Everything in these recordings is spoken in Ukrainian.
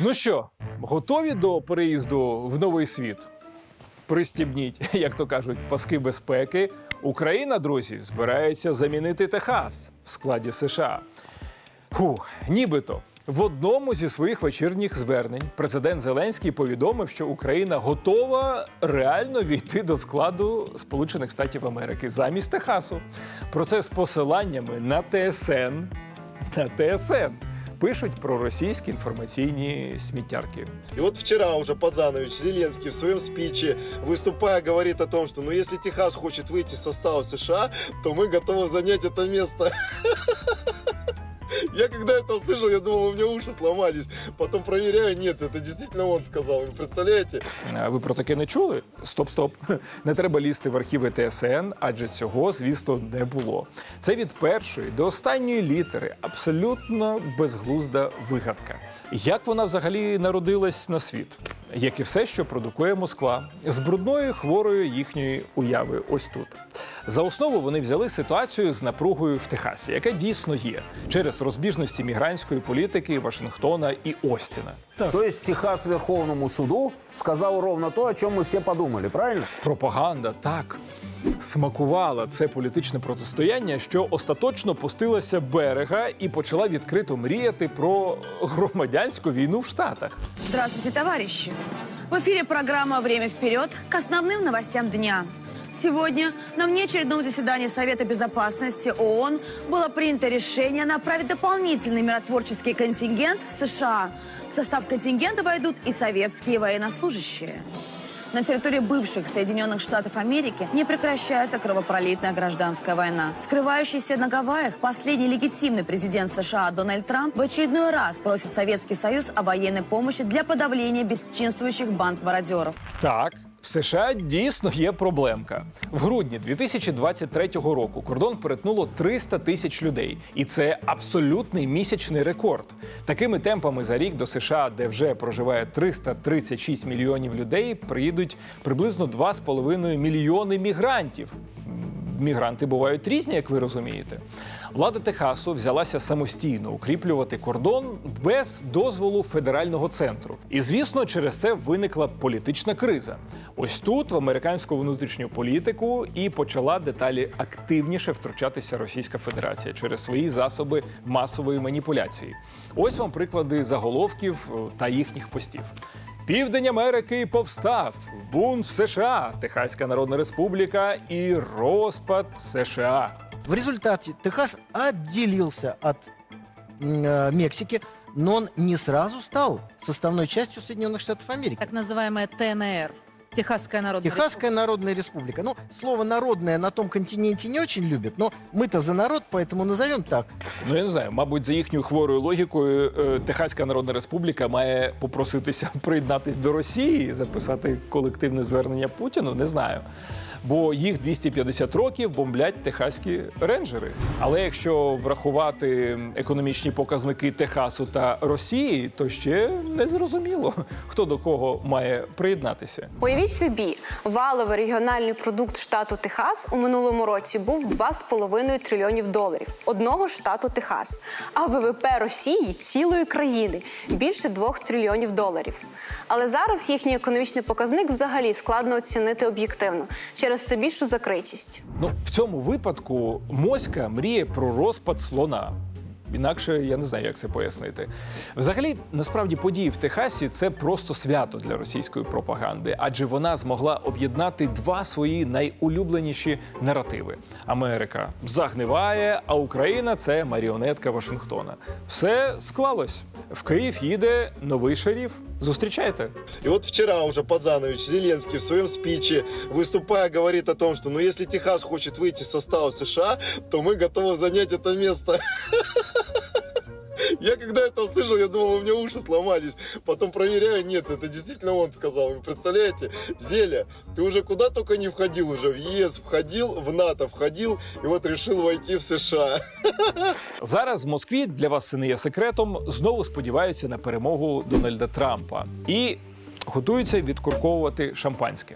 Ну що, готові до переїзду в новий світ? Пристібніть, як то кажуть, паски безпеки. Україна, друзі, збирається замінити Техас в складі США. Фух, нібито. В одному зі своїх вечірніх звернень президент Зеленський повідомив, що Україна готова реально війти до складу Сполучених Штатів Америки замість Техасу. Про це з посиланнями на ТСН. На ТСН пишуть про російські інформаційні сміттярки. И вот вчера уже Подзанович Зеленский в своем спиче, выступая, говорит о том, что ну если Техас хочет выйти из состава США, то мы готовы занять это место. Я когда это услышал, я думал, у меня уши сломались. Потом проверяю, нет, это действительно он сказал. Вы представляете? А Ви про таке не чули? Стоп, стоп. Не треба лізти в архіви ТСН, адже цього, звісно, не було. Це від першої до останньої літери абсолютно безглузда вигадка. Як вона взагалі народилась на світ? Як і все, що продукує Москва, з брудною хворою їхньої уяви ось тут. За основу вони взяли ситуацію з напругою в Техасі, яка дійсно є через розбіжності мігрантської політики Вашингтона і Остіна. То есть Техас Верховному суду сказал ровно то, о чем мы все подумали, правильно? Пропаганда так смакувала це політичне протистояння, що остаточно пустилася берега і почала відкрито мріяти про громадянську війну в Штатах. Здравствуйте, товарищи! В эфире программа «Время вперед» к основным новостям дня. Сегодня на внеочередном заседании Совета Безопасности ООН было принято решение направить дополнительный миротворческий контингент в США. В состав контингента войдут и советские военнослужащие. На территории бывших Соединенных Штатов Америки не прекращается кровопролитная гражданская война. Скрывающийся на Гавайях последний легитимный президент США Дональд Трамп в очередной раз просит Советский Союз о военной помощи для подавления бесчинствующих банд мародеров. Так, США дійсно є проблемка. В грудні 2023 року кордон перетнуло 300 тисяч людей, і це абсолютний місячний рекорд. Такими темпами за рік до США, де вже проживає 336 мільйонів людей, приїдуть приблизно 2,5 мільйони мігрантів. Мігранти бувають різні, як ви розумієте. Влада Техасу взялася самостійно укріплювати кордон без дозволу федерального центру. І звісно, через це виникла політична криза. Ось тут в американську внутрішню політику і почала деталі активніше втручатися Російська Федерація через свої засоби масової маніпуляції. Ось вам приклади заголовків е, та їхніх постів. Південь Америки повстав, бунт в США, Техаська Народна Республіка і розпад США. В результате Техас отделился от м, э, Мексики, но он не сразу стал составной частью Соединенных Штатов Америки. так называемая ТНР, Техасская народная Техасская Народная Республика. Ну, слово «народная» на том континенте не очень любят, но мы-то за народ, поэтому назовем так. Ну я не знаю, мабуть, за їхньою хворою логікою, е, Техаська Народна Республіка має попроситися приєднатись до Росії, і записати колективне звернення Путіну. Не знаю. Бо їх 250 років бомблять техаські рейнджери. Але якщо врахувати економічні показники Техасу та Росії, то ще не зрозуміло, хто до кого має приєднатися. Уявіть собі, валовий регіональний продукт штату Техас у минулому році був 2,5 трильйонів доларів одного штату Техас, а ВВП Росії цілої країни більше 2 трильйонів доларів. Але зараз їхній економічний показник взагалі складно оцінити об'єктивно через все більшу закритість. Ну, в цьому випадку Моська мріє про розпад слона. Інакше я не знаю, як це пояснити. Взагалі, насправді, події в Техасі це просто свято для російської пропаганди, адже вона змогла об'єднати два свої найулюбленіші наративи: Америка загниває, а Україна це маріонетка Вашингтона. Все склалось. В Київ їде новий шеріф. Зустрічайте. И вот вчера уже Подзанович Зеленский в своем спиче, выступая, говорит о том, что ну если Техас хочет выйти из состава США, то мы готовы занять это место. Я когда это услышал, я думал, у меня уши сломались. Потом проверяю, нет, это действительно он сказал. Вы представляете, Зеля, ты уже куда только не входил уже. В ЕС входил, в НАТО входил, и вот решил войти в США. Зараз в Москві для вас це не є секретом. Знову сподіваються на перемогу Дональда Трампа і готуються відкурковувати шампанське.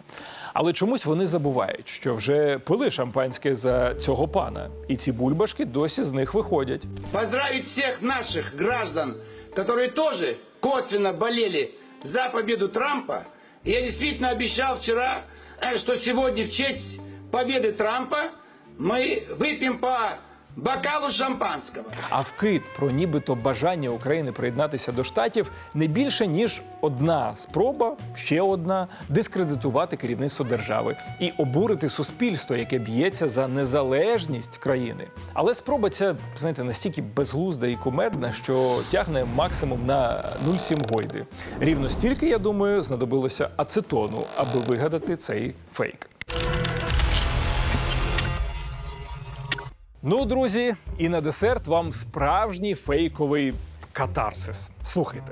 Але чомусь вони забувають, що вже пили шампанське за цього пана, і ці бульбашки досі з них виходять. Поздравить всех наших граждан которые тоже косвенно болели за победу Трампа. И я действительно обещал вчера, э, что сегодня в честь победы Трампа мы выпьем по бокалу шампанского. А вкид про нібито бажання України приєднатися до штатів не більше ніж одна спроба, ще одна дискредитувати керівництво держави і обурити суспільство, яке б'ється за незалежність країни. Але спроба ця, знаєте, настільки безглузда і кумедна, що тягне максимум на 0,7 гойди. Рівно стільки, я думаю, знадобилося ацетону, аби вигадати цей фейк. Ну, друзі, і на десерт вам справжній фейковий катарсис. Слухайте,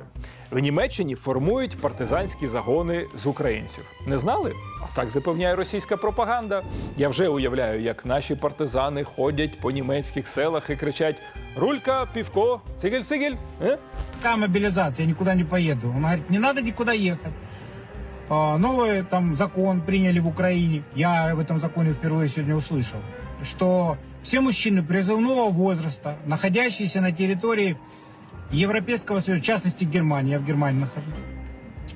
в Німеччині формують партизанські загони з українців. Не знали? А так запевняє російська пропаганда. Я вже уявляю, як наші партизани ходять по німецьких селах і кричать: Рулька, півко, цигель-цигель. Е? Какая мобилизация? Я никуда не поеду. Он говорит, не надо никуда ехать. А, Новый там закон приняли в Украине. Я об этом законе впервые сегодня услышал. Что все мужчины призывного возраста, находящиеся на территории Европейского Союза, в частности Германии, я в Германии нахожусь,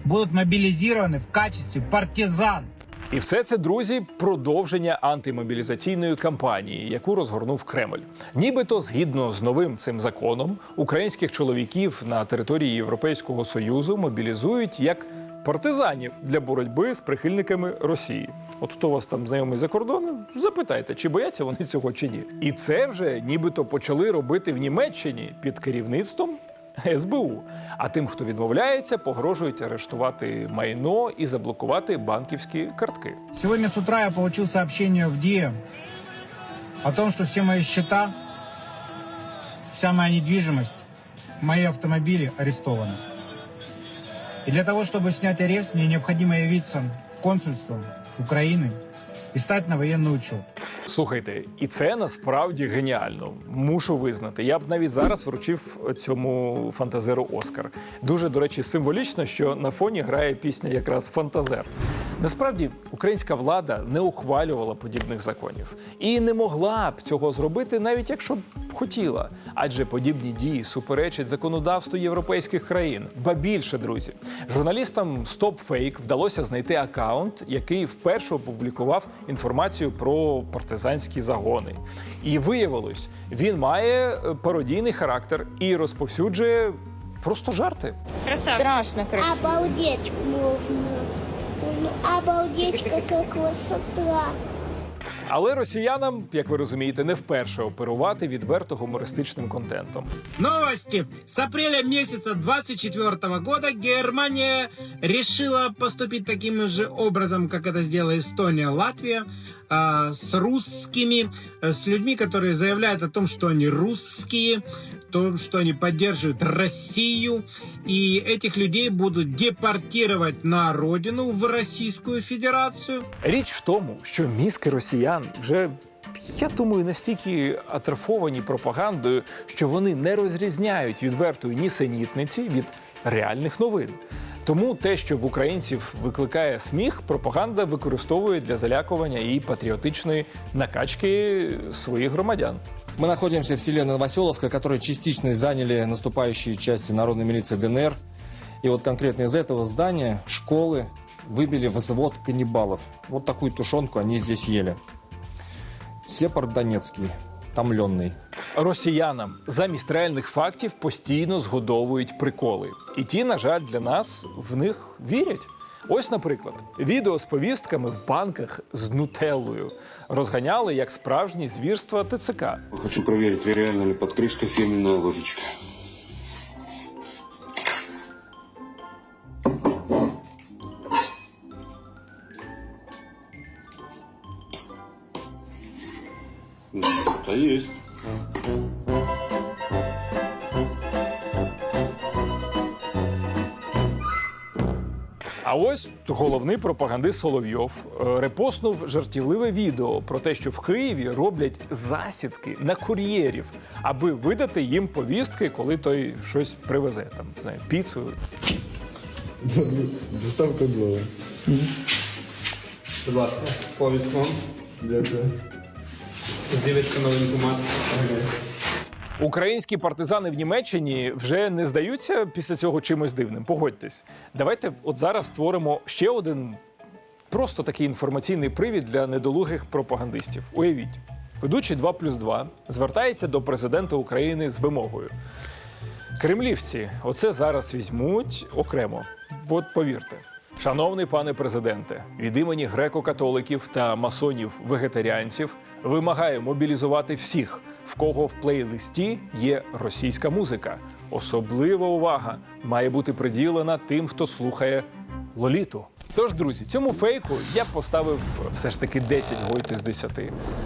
будут мобилизированы в качестве партизан. І все це, друзі, продовження антимобілізаційної кампанії, яку розгорнув Кремль. Нібито згідно з новим цим законом, українських чоловіків на території Європейського союзу мобілізують як партизанів для боротьби з прихильниками Росії. От хто вас там знайомий за кордоном, запитайте, чи бояться вони цього чи ні. І це вже нібито почали робити в Німеччині під керівництвом СБУ. А тим, хто відмовляється, погрожують арештувати майно і заблокувати банківські картки. Сегодня с утра я получил сообщение в ДИЭ о том, что все мои счета, вся моя недвижимость, мои автомобили арестованы. И для того, чтобы снять арест, мне необходимо явиться в консульство Украины и стать на военный учет. Слухайте, і це насправді геніально. Мушу визнати. Я б навіть зараз вручив цьому фантазеру Оскар. Дуже, до речі, символічно, що на фоні грає пісня якраз Фантазер. Насправді, українська влада не ухвалювала подібних законів і не могла б цього зробити, навіть якщо б хотіла. Адже подібні дії суперечать законодавству європейських країн. Ба більше, друзі, журналістам Stop Fake вдалося знайти акаунт, який вперше опублікував інформацію про партизанські загони. І виявилось, він має е, пародійний характер і розповсюджує просто жарти. Страшно красиво. Обалдеть можно. Обалдеть, яка красота. Але росіянам, як ви розумієте, не вперше оперувати відверто гумористичним контентом. Новості з апреля місяця 24-го года Германия рішила поступити таким же образом, як це зробила Естонія, Латвия, а, с русскими, э, с людьми, которые заявляют о том, что они русские, то, что они поддерживают Россию, и этих людей будут депортировать на родину в Российскую Федерацию. Річ в тому, що мізки росіян вже. Я думаю, настільки атрофовані пропагандою, що вони не розрізняють відвертої нісенітниці від реальних новин. Тому те, що в українців викликає сміх, пропаганда використовує для залякування і патріотичної накачки своїх громадян. Мы находимся в селе Новоселовка, которое частично заняли наступающие части народной милиции ДНР. И вот конкретно из этого здания школы выбили взвод каннибалов. Вот такую тушенку они здесь ели. Сепар-Донецкий, томленный. Росіянам замість реальних фактів постійно згодовують приколи. І ті, на жаль, для нас в них вірять. Ось, наприклад, відео з повістками в банках з нутеллою розганяли як справжні звірства ТЦК. Хочу перевірити, реально ли под крышкой фирменная ложечка. А ось головний пропагандист Соловйов е, репостнув жартівливе відео про те, що в Києві роблять засідки на кур'єрів, аби видати їм повістки, коли той щось привезе, там не знаю, піцу. Доставка была. Будь ласка, повістку. Дякую. З'явиться новий інформат. Українські партизани в Німеччині вже не здаються після цього чимось дивним. Погодьтесь. Давайте от зараз створимо ще один просто такий інформаційний привід для недолугих пропагандистів. Уявіть, ведучий 2 плюс 2 звертається до президента України з вимогою. Кремлівці, оце зараз візьмуть окремо. От повірте, шановний пане президенте, від імені греко-католиків та масонів-вегетаріанців вимагаю мобілізувати всіх, в кого в плейлисті є російська музика. Особлива увага має бути приділена тим, хто слухає Лоліту. Тож, друзі, цьому фейку я б поставив все ж таки 10 гойд із 10.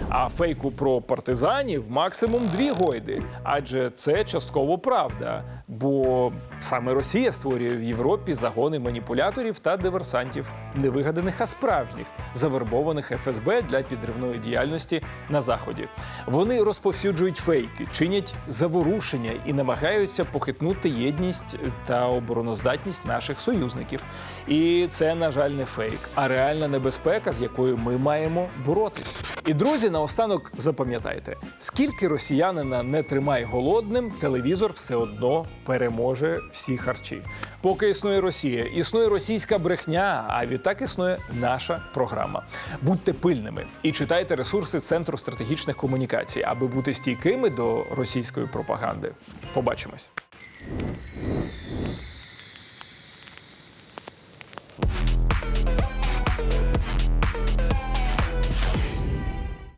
А фейку про партизанів максимум 2 гойди. Адже це частково правда. Бо саме Росія створює в Європі загони маніпуляторів та диверсантів, не вигаданих, а справжніх, завербованих ФСБ для підривної діяльності на заході. Вони розповсюджують фейки, чинять заворушення і намагаються похитнути єдність та обороноздатність наших союзників. І це, на жаль, не фейк, а реальна небезпека, з якою ми маємо боротись. І друзі, наостанок запам'ятайте, скільки росіянина не тримай голодним, телевізор все одно переможе всі харчі. Поки існує Росія, існує російська брехня, а відтак існує наша програма. Будьте пильними і читайте ресурси Центру стратегічних комунікацій, аби бути стійкими до російської пропаганди. Побачимось.